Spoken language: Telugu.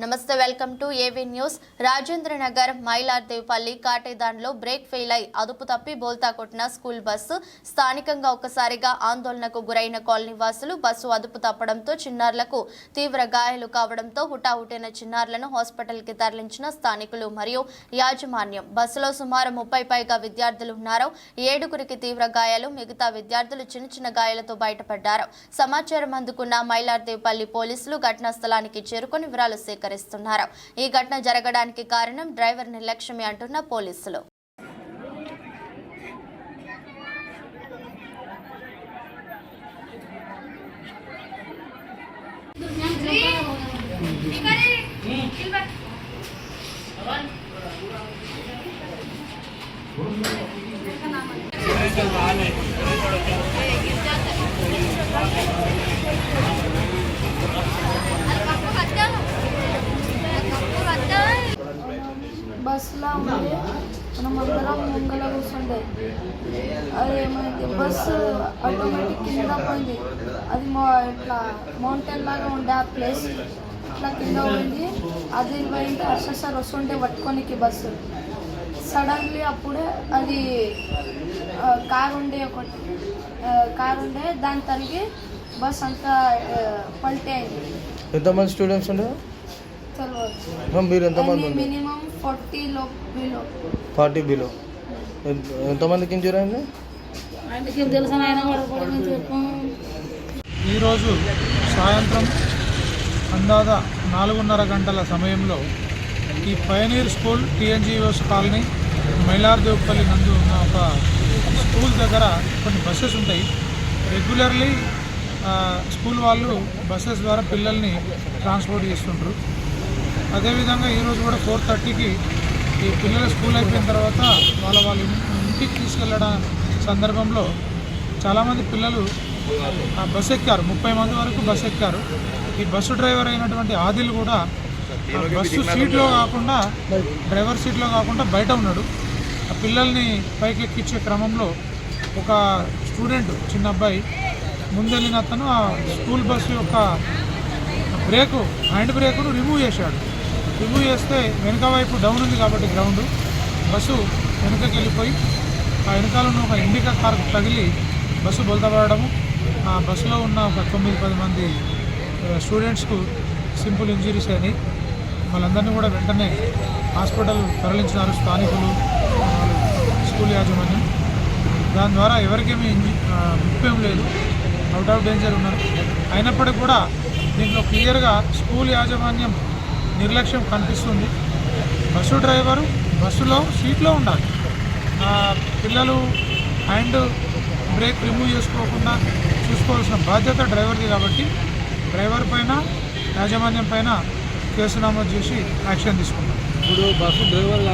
నమస్తే welcome to AV news. Rajendra Nagar Mylardevpally కాటేదాన్లో brake fail అయి అదుపు తప్పి బోల్తా కొట్టిన స్కూల్ బస్సు స్థానికంగా ఒక్కసారిగా ఆందోళనకు గురైన కాలనీ వాసులు బస్సు అదుపు తప్పడంతో చిన్నారులకు తీవ్ర గాయాలు కావడంతో హుటాహుటిన చిన్నారులను హాస్పిటల్కి తరలించిన స్థానికులు మరియు యాజమాన్యం. బస్సులో సుమారు ముప్పై పైగా విద్యార్థులు ఉన్నారు. ఏడుగురికి తీవ్ర గాయాలు మిగతా విద్యార్థులు చిన్న చిన్న గాయాలతో బయటపడ్డారు. సమాచారం అందుకున్న మైలార్దేవ్పల్లి పోలీసులు ఘటనా స్థలానికి చేరుకొని వివరాలు సేకరిస్తున్నారు ఈ ఘటన జరగడానికి కారణం డ్రైవర్ నిర్లక్ష్యమే అంటున్న పోలీసులు. బస్సులో ఉండి. మనం అందరం ముంగల కూర్చుండే. అది ఏమైంది? బస్సు ఆటోమేటిక్ కింద పోయింది. అది మా ఇట్లా మౌంటైన్ లాగా ఉండే ఆ ప్లేస్ ఇట్లా కింద పోయింది. అది పోయింది. హర్ష సార్ వస్తుంటే పట్టుకోనికి బస్సు. సడన్లీ అప్పుడే అది కార్ ఉండే ఒకటి. కార్ ఉండే. దాని తరిగి బస్ అంతా పల్టీ అయింది. ఎంతమంది స్టూడెంట్స్ ఉండే? మీరు ఎంతమంది ఉండే? మినిమం ఫార్టీ లో బిలో. ఎంతమందికి ఇంజూర్ అయింది? ఈరోజు సాయంత్రం అందాద నాలుగున్నర గంటల సమయంలో ఈ pioneer school TNGOs colony Mylardevpally నందు ఉన్న ఒక స్కూల్ దగ్గర కొన్ని బస్సెస్ ఉంటాయి. రెగ్యులర్లీ స్కూల్ వాళ్ళు బస్సెస్ ద్వారా పిల్లల్ని ట్రాన్స్పోర్ట్ చేస్తుంటారు. అదేవిధంగా ఈరోజు కూడా ఫోర్ థర్టీకి ఈ పిల్లల స్కూల్ అయిపోయిన తర్వాత వాళ్ళ వాళ్ళ ఇంటికి తీసుకెళ్ళడం సందర్భంలో చాలామంది పిల్లలు ఆ బస్సు ఎక్కారు. ముప్పై మంది వరకు బస్సు ఎక్కారు. ఈ బస్సు డ్రైవర్ అయినటువంటి ఆదిల్ కూడా బస్సు సీట్లో కాకుండా డ్రైవర్ సీట్లో కాకుండా బయట ఉన్నాడు. ఆ పిల్లల్ని పైకి ఎక్కించే క్రమంలో ఒక స్టూడెంట్ చిన్న అబ్బాయి ముందెళ్ళిన అతను ఆ స్కూల్ బస్సు యొక్క బ్రేకు హ్యాండ్ బ్రేకును రిమూవ్ చేశాడు. రిమూవ్ చేస్తే వెనక వైపు డౌన్ ఉంది కాబట్టి గ్రౌండ్ బస్సు వెనుకకి వెళ్ళిపోయి ఆ వెనకాల ఉన్న ఒక ఇండికా కార్ తగిలి బస్సు బొలతపడము ఆ బస్సులో ఉన్న ఒక తొమ్మిది పది మంది స్టూడెంట్స్కు సింపుల్ ఇంజరీస్ అని వాళ్ళందరినీ కూడా వెంటనే హాస్పిటల్ తరలించినారు స్థానికులు స్కూల్ యాజమాన్యం. దాని ద్వారా ఎవరికేమీ ఇంజి- ముప్పేం లేదు. అవుట్ ఆఫ్ డేంజర్ ఉన్నారు. అయినప్పటికీ కూడా దీంట్లో క్లియర్గా స్కూల్ యాజమాన్యం నిర్లక్ష్యం కనిపిస్తుంది. బస్సు డ్రైవరు బస్సులో సీట్లో ఉండాలి. పిల్లలు హ్యాండ్ బ్రేక్ రిమూవ్ చేసుకోకుండా చూసుకోవాల్సిన బాధ్యత డ్రైవర్ది కాబట్టి డ్రైవర్ పైన యాజమాన్యం పైన కేసు నమోదు చేసి యాక్షన్ తీసుకుంటాం. ఇప్పుడు బస్సు డ్రైవర్